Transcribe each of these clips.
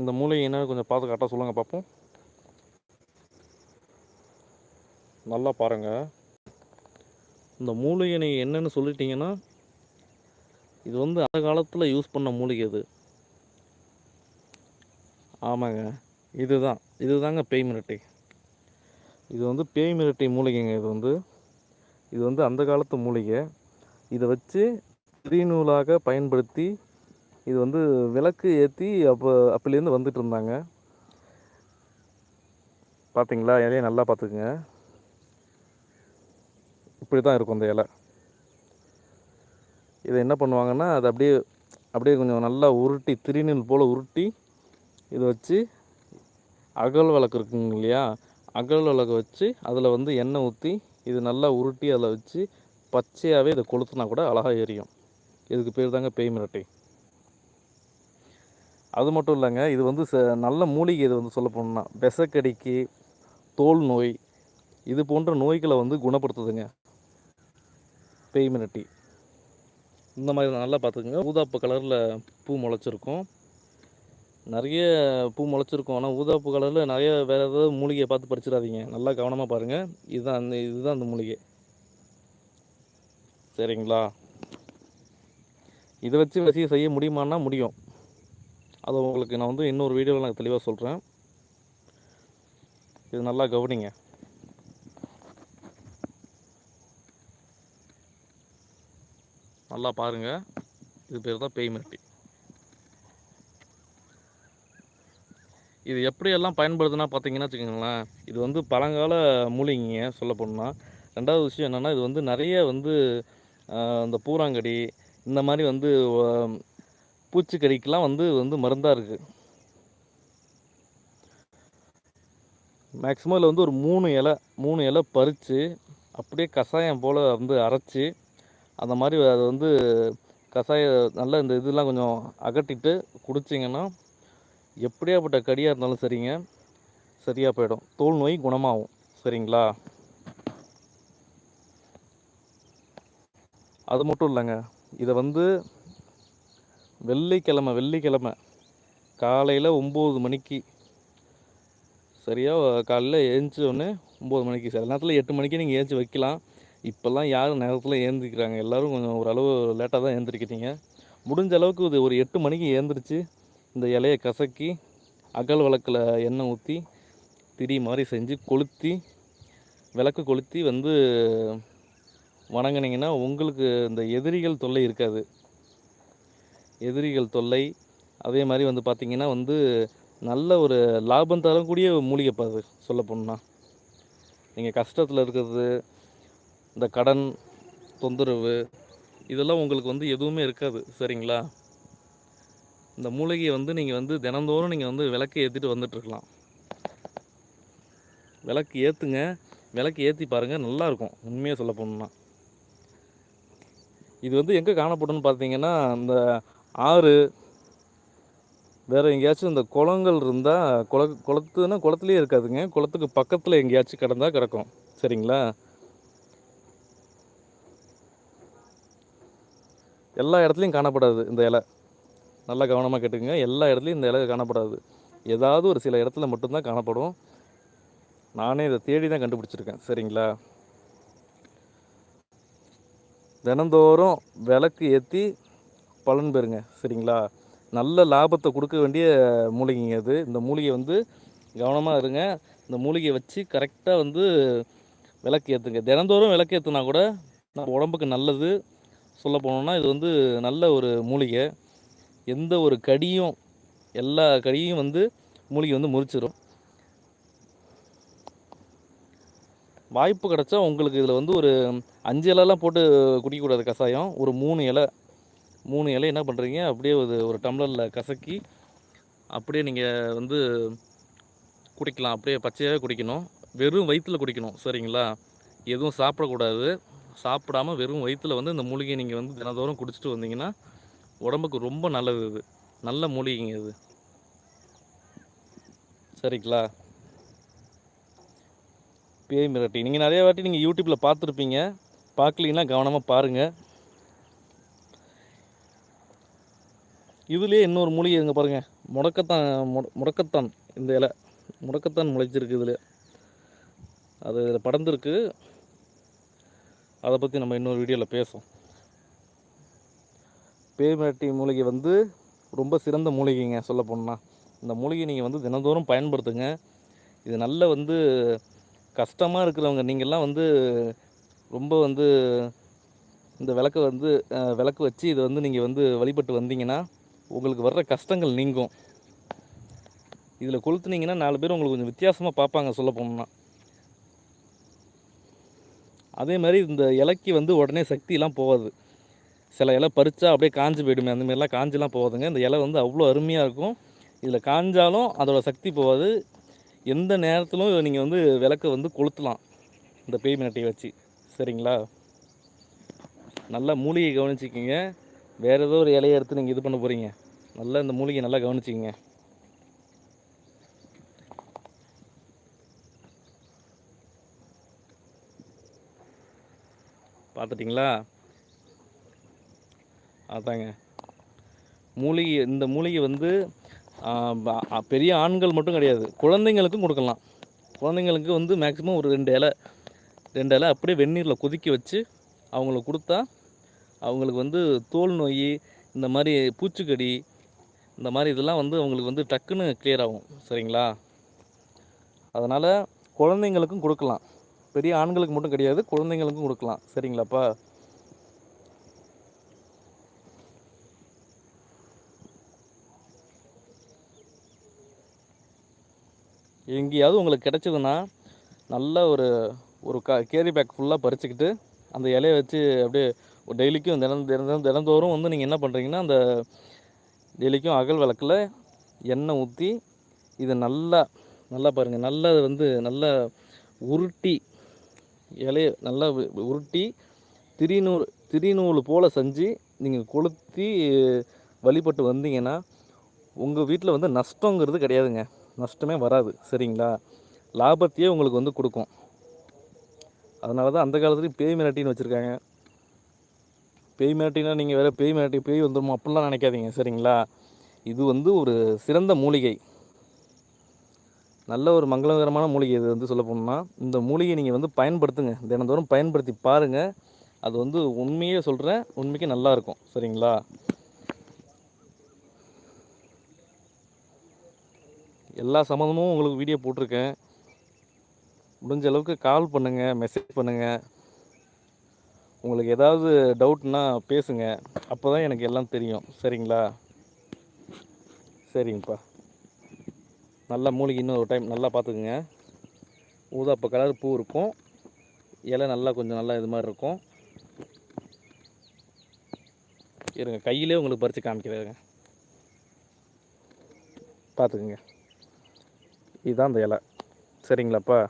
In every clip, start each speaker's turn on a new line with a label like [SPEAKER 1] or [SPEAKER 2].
[SPEAKER 1] இந்த மூளை என்னன்னு கொஞ்சம் பார்த்து கரெக்டாக சொல்லுங்கள் பார்ப்போம். நல்லா பாருங்கள் இந்த மூலிகை நீங்கள் என்னன்னு சொல்லிட்டீங்கன்னா இது வந்து அந்த காலத்தில் யூஸ் பண்ண மூலிகை இது ஆமாங்க. இதுதான். இதுதாங்க பேய் மிரட்டை. இது வந்து பேய் மிரட்டை மூலிகைங்க இது வந்து. இது வந்து அந்த காலத்து மூலிகை. இதை வச்சு திரிநூலாக பயன்படுத்தி இது வந்து விளக்கு ஏற்றி அப்போ அப்போலேருந்து வந்துட்டு இருந்தாங்க பார்த்தீங்களா இலையை நல்லா பார்த்துக்குங்க இப்படி தான் இருக்கும் அந்த இலை. இதை என்ன பண்ணுவாங்கன்னா அதை அப்படியே அப்படியே கொஞ்சம் நல்லா உருட்டி திருநீல் போல் உருட்டி இதை வச்சு அகல் விளக்கு இருக்குங்க இல்லையா? அகல் விளக்கு வச்சு அதில் வந்து எண்ணெய் ஊற்றி இது நல்லா உருட்டி அதில் வச்சு பச்சையாகவே இதை கொளுத்துனா கூட அழகாக எரியும். இதுக்கு பேர் தாங்க பேய் மிரட்டை அது மட்டும் இல்லைங்க இது வந்து ச நல்ல மூலிகை இது வந்து சொல்ல போனோம்னா விசக்கடிக்கு தோல் நோய் இது போன்ற நோய்களை வந்து குணப்படுத்துதுங்க. பெய்மினட்டி இந்த மாதிரி நல்லா பார்த்துக்குங்க. ஊதாப்பு கலரில் பூ முளைச்சிருக்கும். நிறைய பூ முளைச்சிருக்கும். ஆனால் ஊதாப்பு கலரில் நிறைய வேறு ஏதாவது மூலிகையை பார்த்து பறிச்சிடாதீங்க. நல்லா கவனமாக பாருங்கள் இதுதான் அந்த இதுதான் அந்த மூலிகை. சரிங்களா? இதை வச்சு வசிய செய்ய முடியுமான்னா முடியும். அதை உங்களுக்கு நான் வந்து இன்னொரு வீடியோவில் நான் தெளிவாக சொல்கிறேன். இது நல்லா கவனிங்க. நல்லா பாருங்கள் இது பேர் தான் பேய் மிரட்டி. இது எப்படியெல்லாம் பயன்படுதுன்னா பார்த்தீங்கன்னா வச்சுக்கோங்களேன் இது வந்து பழங்கால மூலிகைங்க சொல்ல போனால் ரெண்டாவது விஷயம் என்னென்னா இது வந்து நிறைய வந்து இந்த பூராங்கடி இந்த மாதிரி வந்து பூச்சிக்கடிக்கெலாம் வந்து வந்து மருந்தாக இருக்குது மேக்ஸிமம் இதில் வந்து ஒரு மூணு இலை மூணு இலை பறித்து அப்படியே கஷாயம் போல் வந்து அரைச்சி அந்த மாதிரி அதை வந்து கஷாய நல்லா இந்த இதெல்லாம் கொஞ்சம் அகட்டிட்டு குடிச்சிங்கன்னா எப்படியாப்பட்ட கடியாக இருந்தாலும் சரிங்க சரியாக போயிடும். தோல் நோய் குணமாகும். சரிங்களா? அது மட்டும் இல்லைங்க. இதை வந்து வெள்ளிக்கிழமை வெள்ளிக்கிழமை. காலையில் ஒம்பது மணிக்கு. சரியாக காலையில் ஏஞ்சி உடனே ஒம்பது மணிக்கு. சில நேரத்தில் எட்டு மணிக்கு நீங்கள் ஏஞ்சி வைக்கலாம். இப்போல்லாம் யாரும் நேரத்தில் ஏந்திக்கிறாங்க எல்லோரும் கொஞ்சம் ஓரளவு லேட்டாக தான் ஏந்திரிக்கிறீங்க. முடிஞ்ச அளவுக்கு இது ஒரு எட்டு மணிக்கு ஏந்திரிச்சு. இந்த இலையை கசக்கி அகல் விளக்கில் எண்ணெய் ஊற்றி திரி மாதிரி செஞ்சு கொளுத்தி விளக்கு கொளுத்தி வந்து வணங்கினீங்கன்னா உங்களுக்கு இந்த எதிரிகள் தொல்லை இருக்காது. எதிரிகள் தொல்லை அதே மாதிரி வந்து பார்த்திங்கன்னா வந்து நல்ல ஒரு லாபம் தரக்கூடிய மூலிகை பாது சொல்ல போணுன்னா நீங்கள் கஷ்டத்தில் இருக்கிறது இந்த கடன் தொந்தரவு இதெல்லாம் உங்களுக்கு வந்து எதுவுமே இருக்காது சரிங்களா? இந்த மூலிகையை வந்து நீங்கள் வந்து தினந்தோறும் நீங்கள் வந்து விளக்கு ஏற்றிட்டு வந்துட்டுருக்கலாம் விளக்கு ஏற்றுங்க விளக்கு ஏற்றி பாருங்கள் நல்லாயிருக்கும் உண்மையாக சொல்ல போகணுன்னா இது வந்து எங்கே காணப்படும்னு பார்த்தீங்கன்னா இந்த ஆறு. வேறு எங்கேயாச்சும் இந்த குளங்கள் இருந்தால் குள குளத்துனா குளத்துலேயே இருக்காதுங்க. குளத்துக்கு பக்கத்தில் எங்கேயாச்சும் கிடந்தா கிடக்கும். சரிங்களா? எல்லா இடத்துலையும் காணப்படாது இந்த இலை. நல்லா கவனமாக கேட்டுக்கங்க. எல்லா இடத்துலையும் இந்த இலை காணப்படாது. ஏதாவது ஒரு சில இடத்துல மட்டும்தான் காணப்படும். நானே இதை தேடி தான் கண்டுபிடிச்சிருக்கேன். சரிங்களா? தினந்தோறும் விளக்கு ஏற்றி பலன் பெறுங்க சரிங்களா? நல்ல லாபத்தை கொடுக்க வேண்டிய மூலிகைங்க அது. இந்த மூலிகை வந்து கவனமாக இருங்க. இந்த மூலிகையை வச்சு கரெக்டாக வந்து விளக்கு ஏற்றுங்க தினந்தோறும் விளக்கு ஏற்றுனா கூட நம்ம உடம்புக்கு நல்லது. சொல்ல போனோம்னா இது வந்து நல்ல ஒரு மூலிகை. எந்த ஒரு கடியும் எல்லா கடியும் வந்து மூலிகை வந்து முறிச்சிடும் வாய்ப்பு கிடைச்சா உங்களுக்கு இதில் வந்து ஒரு அஞ்சு இலைலாம் போட்டு குடிக்கக்கூடாது கஷாயம். ஒரு மூணு இலை. மூணு இலை என்ன பண்ணுறீங்க அப்படியே ஒரு ஒரு டம்ளரில் கசக்கி அப்படியே நீங்கள் வந்து குடிக்கலாம். அப்படியே பச்சையாகவே குடிக்கணும். வெறும் வயிற்றில் குடிக்கணும் சரிங்களா? எதுவும் சாப்பிடக்கூடாது. சாப்பிடாம வெறும் வயிற்றில் வந்து இந்த மூலிகையை நீங்கள் வந்து தினந்தோறும் குடிச்சிட்டு வந்தீங்கன்னா உடம்புக்கு ரொம்ப நல்லது இது. நல்ல மூலிகைங்க இது. சரிங்களா? பேய் மிரட்டி. நீங்கள் நிறைய வாட்டி நீங்கள் யூடியூப்பில் பார்த்துருப்பீங்க. பார்க்கலீங்கன்னா கவனமாக பாருங்கள் இதுலேயே இன்னொரு மூலிகை இங்கே பாருங்கள் முடக்கத்தான் முடக்கத்தான் இந்த இலை. முடக்கத்தான் முளைச்சிருக்கு இதில் அது இதில் படர்ந்துருக்கு. அதை பற்றி நம்ம இன்னொரு வீடியோவில் பேசும் பேமேட்டி மூலிகை வந்து ரொம்ப சிறந்த மூலிகைங்க சொல்ல போனால் இந்த மூலிகை நீங்கள் வந்து தினந்தோறும் பயன்படுத்துங்க. இது நல்ல வந்து கஷ்டமாக இருக்கிறவங்க நீங்கள்லாம் வந்து ரொம்ப வந்து இந்த விளக்கை வந்து விளக்கு வச்சு இதை வந்து நீங்கள் வந்து வழிபட்டு வந்தீங்கன்னா உங்களுக்கு வர்ற கஷ்டங்கள் நீங்கும். இதில் கொளுத்துனீங்கன்னா நாலு பேர் உங்களுக்கு கொஞ்சம் வித்தியாசமாக பார்ப்பாங்க சொல்ல போனோம்னா. அதே மாதிரி இந்த இலைக்கு வந்து உடனே சக்தியெலாம் போகாது. சில இலை பறித்தா அப்படியே காஞ்சு போயிடுமே. அந்த மாதிரிலாம் காஞ்செல்லாம் போகாதுங்க. இந்த இலை வந்து அவ்வளோ அருமையாக இருக்கும். இதில் காஞ்சாலும் அதோட சக்தி போகாது. எந்த நேரத்திலும் நீங்கள் வந்து விளக்கை வந்து கொளுத்தலாம். இந்த பேய் மினட்டையை வச்சு. சரிங்களா? நல்லா மூலிகை கவனிச்சிக்கிங்க. வேறு ஏதோ ஒரு இலையை எடுத்து நீங்கள் இது பண்ண போகிறீங்க நல்லா இந்த மூலிகை நல்லா கவனிச்சிக்கிங்க. பார்த்துட்டிங்களா? அதாங்க. மூலிகை இந்த மூலிகை வந்து பெரிய ஆண்கள் மட்டும் கிடையாது. குழந்தைங்களுக்கும் கொடுக்கலாம். குழந்தைங்களுக்கு வந்து மேக்ஸிமம் ஒரு ரெண்டு இலை ரெண்டு இலை அப்படியே வெந்நீரில் கொதிக்க வச்சு அவங்களுக்கு கொடுத்தா அவங்களுக்கு வந்து தோல் நோய் இந்த மாதிரி பூச்சிக்கடி இந்த மாதிரி இதெல்லாம் வந்து அவங்களுக்கு வந்து டக்குன்னு கிளியர் ஆகும். சரிங்களா? அதனால் குழந்தைங்களுக்கும் கொடுக்கலாம். பெரிய ஆண்களுக்கு மட்டும் கிடையாது குழந்தைங்களுக்கும் கொடுக்கலாம். சரிங்களாப்பா? எங்கேயாவது உங்களுக்கு கிடச்சிதுன்னா நல்ல ஒரு ஒரு க கேரி பேக் ஃபுல்லாக பறிச்சுக்கிட்டு அந்த இலையை வச்சு அப்படியே டெய்லிக்கும் தினம் தினம் தினந்தோறும் வந்து நீங்கள் என்ன பண்ணுறீங்கன்னா அந்த டெய்லிக்கும் அகல் விளக்கில் எண்ணெய் ஊற்றி இதை நல்லா நல்லா பாருங்கள் நல்லா அது வந்து நல்லா உருட்டி இலைய நல்லா உருட்டி திரிநூல் திரிநூல் போல் செஞ்சு நீங்கள் கொளுத்தி வழிபட்டு வந்தீங்கன்னா உங்கள் வீட்டில் வந்து நஷ்டங்கிறது கிடையாதுங்க. நஷ்டமே வராது. சரிங்களா? லாபத்தையே உங்களுக்கு வந்து கொடுக்கும். அதனால தான் அந்த காலத்துலேயும் பேய் மிரட்டின்னு வச்சுருக்காங்க. பேய் மிரட்டினா நீங்கள் வேறு பேய் மிரட்டி பேய் வந்துருமோ அப்படிலாம் நினைக்காதீங்க சரிங்களா? இது வந்து ஒரு சிறந்த மூலிகை. நல்ல ஒரு மங்களகரமான மூலிகை இது வந்து சொல்ல போனோம்னா இந்த மூலிகையை நீங்கள் வந்து பயன்படுத்துங்க. தினந்தோறும் பயன்படுத்தி பாருங்கள் அது வந்து உண்மையே சொல்கிறேன் உண்மைக்கு நல்லாயிருக்கும் சரிங்களா? எல்லா சம்மந்தமும் உங்களுக்கு வீடியோ போட்டிருக்கேன். முடிஞ்ச அளவுக்கு கால் பண்ணுங்கள் மெசேஜ் பண்ணுங்கள் உங்களுக்கு ஏதாவது டவுட்னா பேசுங்க. அப்போ தான் எனக்கு எல்லாம் தெரியும். சரிங்களா? சரிங்கப்பா. நல்லா மூலிகை இன்னொரு டைம் நல்லா பார்த்துக்குங்க. ஊதாப்ப கலர் பூ இருக்கும். இலை நல்லா கொஞ்சம் நல்லா இது மாதிரி இருக்கும். இருங்க கையிலே உங்களுக்கு பறித்து காமிக்கிறேங்க. பார்த்துக்குங்க. இதுதான் அந்த இலை. சரிங்களாப்பா?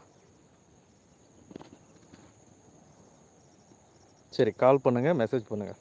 [SPEAKER 1] சரி கால் பண்ணுங்கள் மெசேஜ் பண்ணுங்கள்